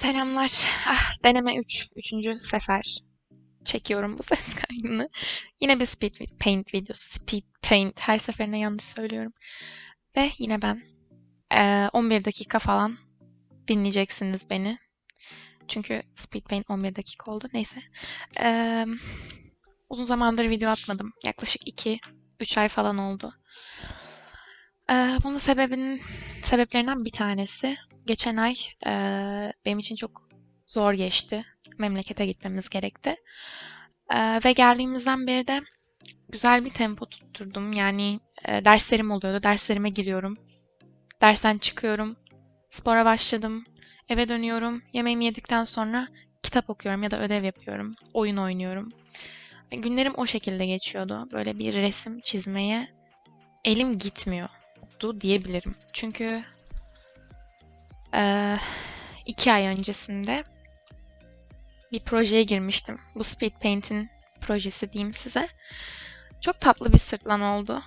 Selamlar. Ah, deneme 3. Üçüncü sefer çekiyorum bu ses kaydını. Yine bir speed paint videosu. Speed paint. Her seferinde yanlış söylüyorum. Ve yine ben. Ee, 11 dakika falan dinleyeceksiniz beni. Çünkü speed paint 11 dakika oldu. Neyse. Ee, uzun zamandır video atmadım. Yaklaşık 2-3 ay falan oldu. Ee, bunun sebebinin sebeplerinden bir tanesi geçen ay e, benim için çok zor geçti. Memlekete gitmemiz gerekti. E, ve geldiğimizden beri de güzel bir tempo tutturdum. Yani e, derslerim oluyordu. Derslerime giriyorum. Dersten çıkıyorum. Spora başladım. Eve dönüyorum. Yemeğimi yedikten sonra kitap okuyorum ya da ödev yapıyorum. Oyun oynuyorum. Günlerim o şekilde geçiyordu. Böyle bir resim çizmeye elim gitmiyordu diyebilirim. Çünkü e, iki ay öncesinde bir projeye girmiştim. Bu Speed Paint'in projesi diyeyim size. Çok tatlı bir sırtlan oldu.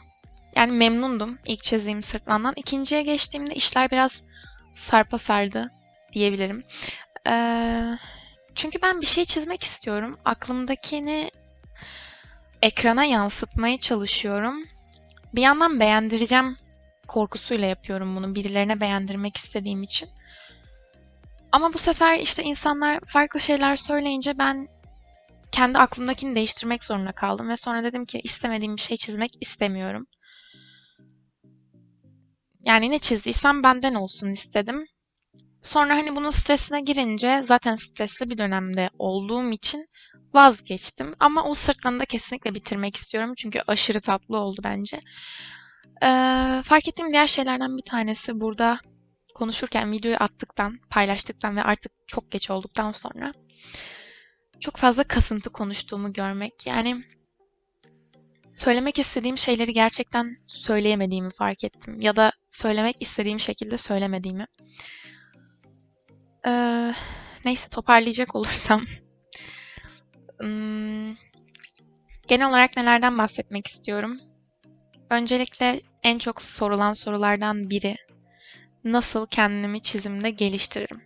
Yani memnundum ilk çizdiğim sırtlandan. İkinciye geçtiğimde işler biraz sarpa sardı diyebilirim. Ee, çünkü ben bir şey çizmek istiyorum. Aklımdakini ekrana yansıtmaya çalışıyorum. Bir yandan beğendireceğim korkusuyla yapıyorum bunu. Birilerine beğendirmek istediğim için. Ama bu sefer işte insanlar farklı şeyler söyleyince ben kendi aklımdakini değiştirmek zorunda kaldım ve sonra dedim ki istemediğim bir şey çizmek istemiyorum. Yani ne çizdiysem benden olsun istedim. Sonra hani bunun stresine girince zaten stresli bir dönemde olduğum için vazgeçtim. Ama o sırtlanı da kesinlikle bitirmek istiyorum. Çünkü aşırı tatlı oldu bence. Ee, fark ettiğim diğer şeylerden bir tanesi burada konuşurken videoyu attıktan, paylaştıktan ve artık çok geç olduktan sonra çok fazla kasıntı konuştuğumu görmek. Yani söylemek istediğim şeyleri gerçekten söyleyemediğimi fark ettim. Ya da söylemek istediğim şekilde söylemediğimi. Ee, neyse toparlayacak olursam. Hmm, genel olarak nelerden bahsetmek istiyorum? Öncelikle en çok sorulan sorulardan biri nasıl kendimi çizimde geliştiririm?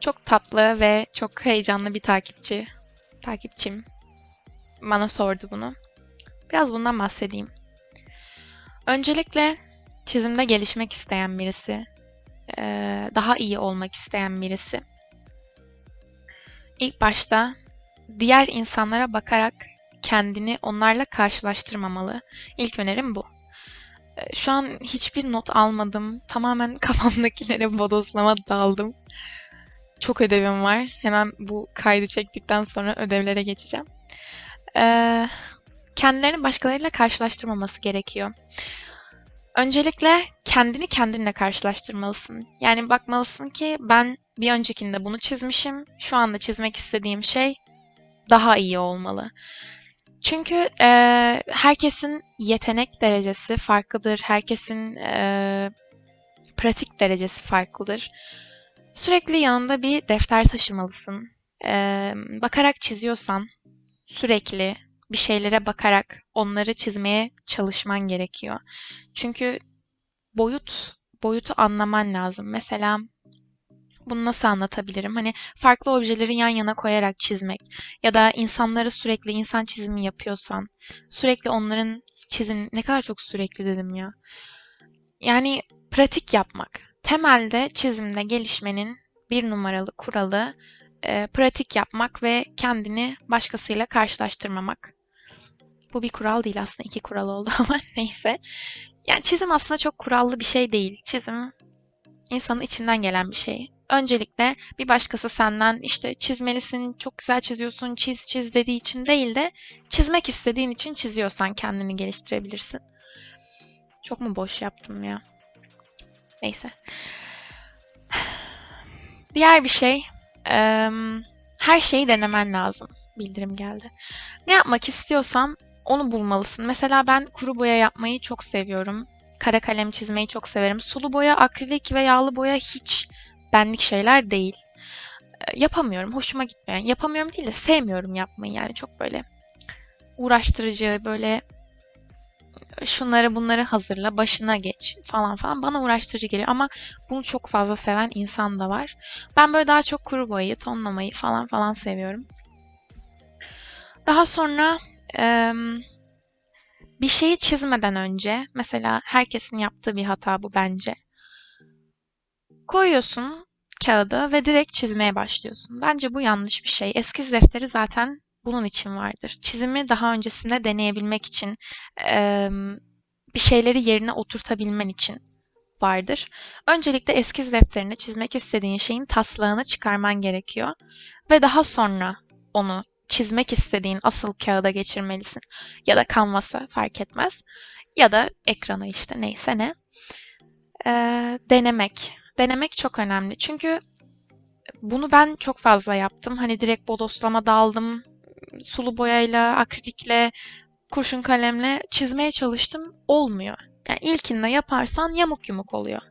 Çok tatlı ve çok heyecanlı bir takipçi, takipçim bana sordu bunu. Biraz bundan bahsedeyim. Öncelikle çizimde gelişmek isteyen birisi, daha iyi olmak isteyen birisi. İlk başta diğer insanlara bakarak kendini onlarla karşılaştırmamalı. İlk önerim bu. Şu an hiçbir not almadım. Tamamen kafamdakilere bodozlama daldım. Çok ödevim var. Hemen bu kaydı çektikten sonra ödevlere geçeceğim. Ee, kendilerini başkalarıyla karşılaştırmaması gerekiyor. Öncelikle kendini kendinle karşılaştırmalısın. Yani bakmalısın ki ben bir öncekinde bunu çizmişim. Şu anda çizmek istediğim şey daha iyi olmalı. Çünkü e, herkesin yetenek derecesi farklıdır. Herkesin e, pratik derecesi farklıdır. Sürekli yanında bir defter taşımalısın. E, bakarak çiziyorsan sürekli bir şeylere bakarak onları çizmeye çalışman gerekiyor. Çünkü boyut boyutu anlaman lazım. Mesela bunu nasıl anlatabilirim? Hani farklı objeleri yan yana koyarak çizmek ya da insanları sürekli insan çizimi yapıyorsan sürekli onların çizim ne kadar çok sürekli dedim ya. Yani pratik yapmak. Temelde çizimde gelişmenin bir numaralı kuralı e, pratik yapmak ve kendini başkasıyla karşılaştırmamak. Bu bir kural değil aslında iki kural oldu ama neyse. Yani çizim aslında çok kurallı bir şey değil. Çizim insanın içinden gelen bir şey öncelikle bir başkası senden işte çizmelisin, çok güzel çiziyorsun, çiz çiz dediği için değil de çizmek istediğin için çiziyorsan kendini geliştirebilirsin. Çok mu boş yaptım ya? Neyse. Diğer bir şey, her şeyi denemen lazım. Bildirim geldi. Ne yapmak istiyorsan onu bulmalısın. Mesela ben kuru boya yapmayı çok seviyorum. Kara kalem çizmeyi çok severim. Sulu boya, akrilik ve yağlı boya hiç benlik şeyler değil. Yapamıyorum, hoşuma gitmiyor. Yani yapamıyorum değil de sevmiyorum yapmayı yani çok böyle uğraştırıcı, böyle şunları bunları hazırla, başına geç falan falan bana uğraştırıcı geliyor ama bunu çok fazla seven insan da var. Ben böyle daha çok kuru boyayı, tonlamayı falan falan seviyorum. Daha sonra em, bir şeyi çizmeden önce mesela herkesin yaptığı bir hata bu bence. Koyuyorsun kağıda ve direkt çizmeye başlıyorsun. Bence bu yanlış bir şey. Eskiz defteri zaten bunun için vardır. Çizimi daha öncesinde deneyebilmek için, bir şeyleri yerine oturtabilmen için vardır. Öncelikle eskiz defterine çizmek istediğin şeyin taslağını çıkarman gerekiyor ve daha sonra onu çizmek istediğin asıl kağıda geçirmelisin. Ya da kanvasa fark etmez. Ya da ekrana işte neyse ne. Ee, denemek. Denemek çok önemli. Çünkü bunu ben çok fazla yaptım. Hani direkt bodoslama daldım. Sulu boyayla, akrilikle, kurşun kalemle çizmeye çalıştım. Olmuyor. Yani ilkinde yaparsan yamuk yumuk oluyor.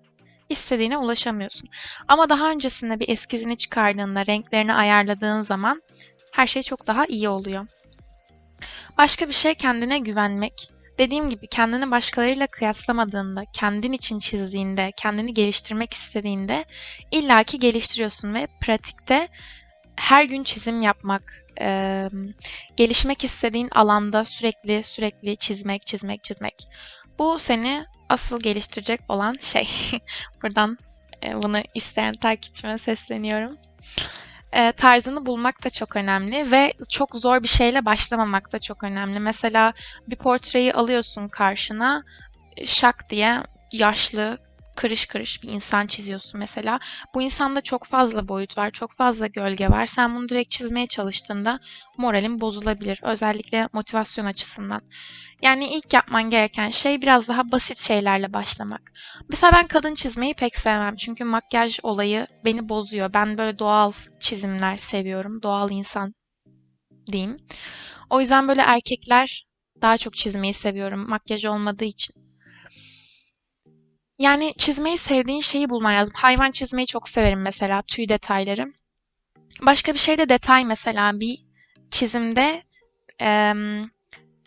İstediğine ulaşamıyorsun. Ama daha öncesinde bir eskizini çıkardığında, renklerini ayarladığın zaman her şey çok daha iyi oluyor. Başka bir şey kendine güvenmek. Dediğim gibi kendini başkalarıyla kıyaslamadığında, kendin için çizdiğinde, kendini geliştirmek istediğinde illaki geliştiriyorsun ve pratikte her gün çizim yapmak, e, gelişmek istediğin alanda sürekli sürekli çizmek, çizmek, çizmek. Bu seni asıl geliştirecek olan şey. Buradan e, bunu isteyen takipçime sesleniyorum. E, tarzını bulmak da çok önemli ve çok zor bir şeyle başlamamak da çok önemli. Mesela bir portreyi alıyorsun karşına, şak diye yaşlı, kırış kırış bir insan çiziyorsun mesela. Bu insanda çok fazla boyut var, çok fazla gölge var. Sen bunu direkt çizmeye çalıştığında moralin bozulabilir. Özellikle motivasyon açısından. Yani ilk yapman gereken şey biraz daha basit şeylerle başlamak. Mesela ben kadın çizmeyi pek sevmem. Çünkü makyaj olayı beni bozuyor. Ben böyle doğal çizimler seviyorum. Doğal insan diyeyim. O yüzden böyle erkekler daha çok çizmeyi seviyorum. Makyaj olmadığı için. Yani çizmeyi sevdiğin şeyi bulman lazım. Hayvan çizmeyi çok severim mesela. Tüy detayları. Başka bir şey de detay mesela bir çizimde em,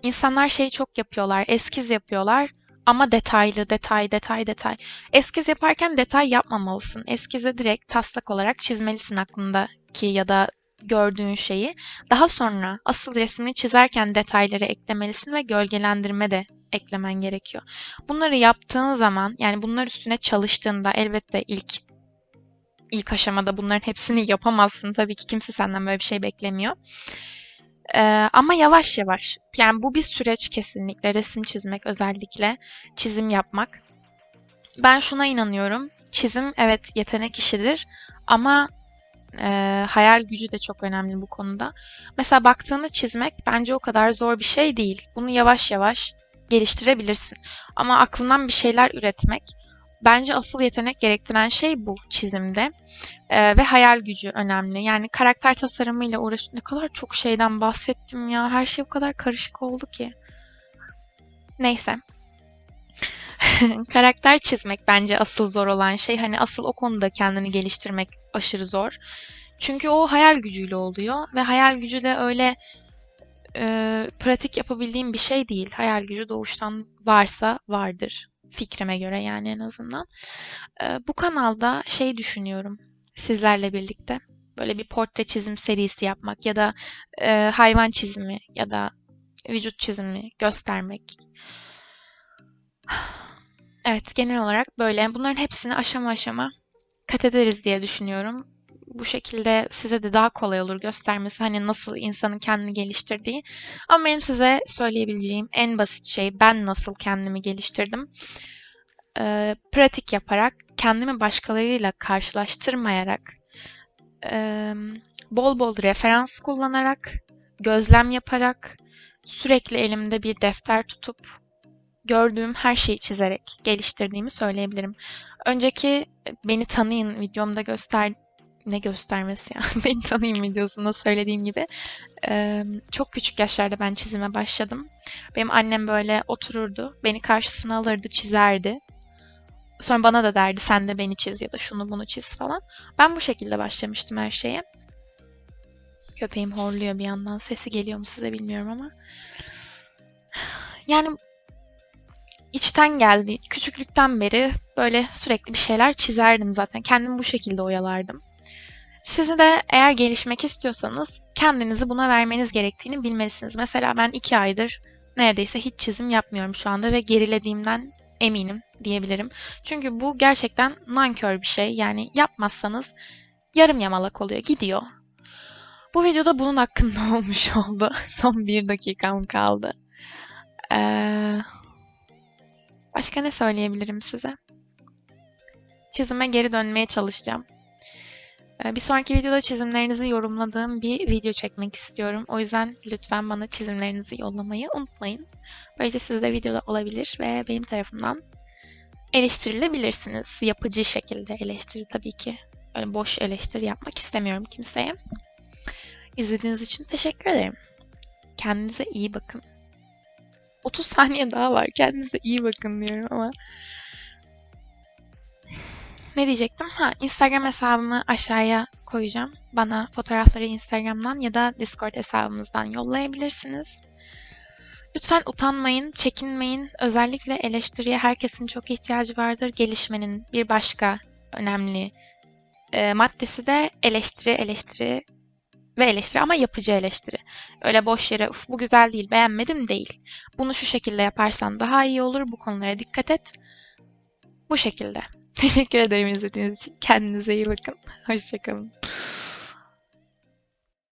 insanlar şeyi çok yapıyorlar. Eskiz yapıyorlar ama detaylı, detay, detay, detay. Eskiz yaparken detay yapmamalısın. Eskize direkt taslak olarak çizmelisin aklındaki ya da gördüğün şeyi. Daha sonra asıl resmini çizerken detayları eklemelisin ve gölgelendirme de eklemen gerekiyor. Bunları yaptığın zaman yani bunlar üstüne çalıştığında elbette ilk ilk aşamada bunların hepsini yapamazsın. Tabii ki kimse senden böyle bir şey beklemiyor. Ee, ama yavaş yavaş. Yani bu bir süreç kesinlikle. Resim çizmek özellikle. Çizim yapmak. Ben şuna inanıyorum. Çizim evet yetenek işidir. Ama e, hayal gücü de çok önemli bu konuda. Mesela baktığını çizmek bence o kadar zor bir şey değil. Bunu yavaş yavaş geliştirebilirsin. Ama aklından bir şeyler üretmek bence asıl yetenek gerektiren şey bu çizimde. Ee, ve hayal gücü önemli. Yani karakter tasarımıyla uğraş... Ne kadar çok şeyden bahsettim ya. Her şey o kadar karışık oldu ki. Neyse. karakter çizmek bence asıl zor olan şey. Hani asıl o konuda kendini geliştirmek aşırı zor. Çünkü o hayal gücüyle oluyor ve hayal gücü de öyle e, pratik yapabildiğim bir şey değil. Hayal gücü doğuştan varsa vardır. Fikrime göre yani en azından. E, bu kanalda şey düşünüyorum sizlerle birlikte. Böyle bir portre çizim serisi yapmak ya da e, hayvan çizimi ya da vücut çizimi göstermek. Evet genel olarak böyle. Bunların hepsini aşama aşama kat ederiz diye düşünüyorum bu şekilde size de daha kolay olur göstermesi hani nasıl insanın kendini geliştirdiği. Ama benim size söyleyebileceğim en basit şey ben nasıl kendimi geliştirdim. Ee, pratik yaparak, kendimi başkalarıyla karşılaştırmayarak, e, bol bol referans kullanarak, gözlem yaparak, sürekli elimde bir defter tutup gördüğüm her şeyi çizerek geliştirdiğimi söyleyebilirim. Önceki beni tanıyın videomda göster ne göstermesi ya. Beni tanıyın videosunda söylediğim gibi. Ee, çok küçük yaşlarda ben çizime başladım. Benim annem böyle otururdu. Beni karşısına alırdı, çizerdi. Sonra bana da derdi sen de beni çiz ya da şunu bunu çiz falan. Ben bu şekilde başlamıştım her şeye. Köpeğim horluyor bir yandan. Sesi geliyor mu size bilmiyorum ama. Yani içten geldi. Küçüklükten beri böyle sürekli bir şeyler çizerdim zaten. Kendimi bu şekilde oyalardım. Sizi de eğer gelişmek istiyorsanız kendinizi buna vermeniz gerektiğini bilmelisiniz. Mesela ben iki aydır neredeyse hiç çizim yapmıyorum şu anda ve gerilediğimden eminim diyebilirim. Çünkü bu gerçekten nankör bir şey. Yani yapmazsanız yarım yamalak oluyor, gidiyor. Bu videoda bunun hakkında olmuş oldu. Son bir dakikam kaldı. Ee, başka ne söyleyebilirim size? Çizime geri dönmeye çalışacağım. Ee, Bir sonraki videoda çizimlerinizi yorumladığım bir video çekmek istiyorum. O yüzden lütfen bana çizimlerinizi yollamayı unutmayın. Böylece siz de videoda olabilir ve benim tarafımdan eleştirilebilirsiniz. Yapıcı şekilde eleştiri tabii ki. Öyle boş eleştiri yapmak istemiyorum kimseye. İzlediğiniz için teşekkür ederim. Kendinize iyi bakın. 30 saniye daha var. Kendinize iyi bakın diyorum ama. Ne diyecektim? Ha, Instagram hesabımı aşağıya koyacağım. Bana fotoğrafları Instagram'dan ya da Discord hesabımızdan yollayabilirsiniz. Lütfen utanmayın, çekinmeyin. Özellikle eleştiriye herkesin çok ihtiyacı vardır. Gelişmenin bir başka önemli e, maddesi de eleştiri, eleştiri ve eleştiri ama yapıcı eleştiri. Öyle boş yere Uf, bu güzel değil, beğenmedim değil. Bunu şu şekilde yaparsan daha iyi olur. Bu konulara dikkat et. Bu şekilde. Teşekkür ederim izlediğiniz için. Kendinize iyi bakın. Hoşçakalın.